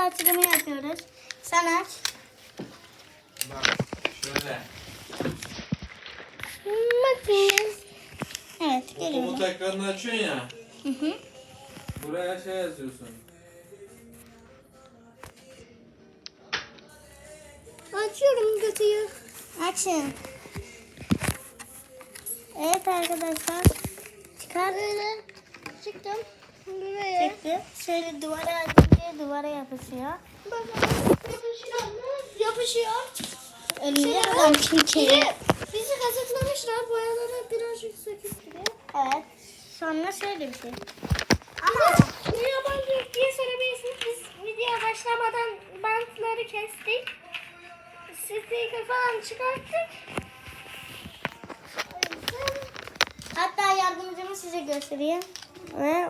açılımı yapıyoruz. Sen aç. Bak şöyle. Bakayım. Evet O geliyorum. komut ekranını açıyorsun ya. Hı hı. Buraya şey yazıyorsun. Açıyorum kutuyu. Açın. Evet arkadaşlar. Çıkar. Böyle. Çıktım. Buraya. Çıktı. Şöyle duvara açınca duvara yapışıyor. Yapışıyor? Yapışıyor. Adam çünkü. Bizi kazıklamışlar. Boyaları birazcık duruyor. Evet. Sonra şöyle bir şey. Ama ne yabancı yok diye sorabilirsiniz. Biz video başlamadan bantları kestik. Sticker falan çıkarttık. Hatta yardımcımı size göstereyim. Ve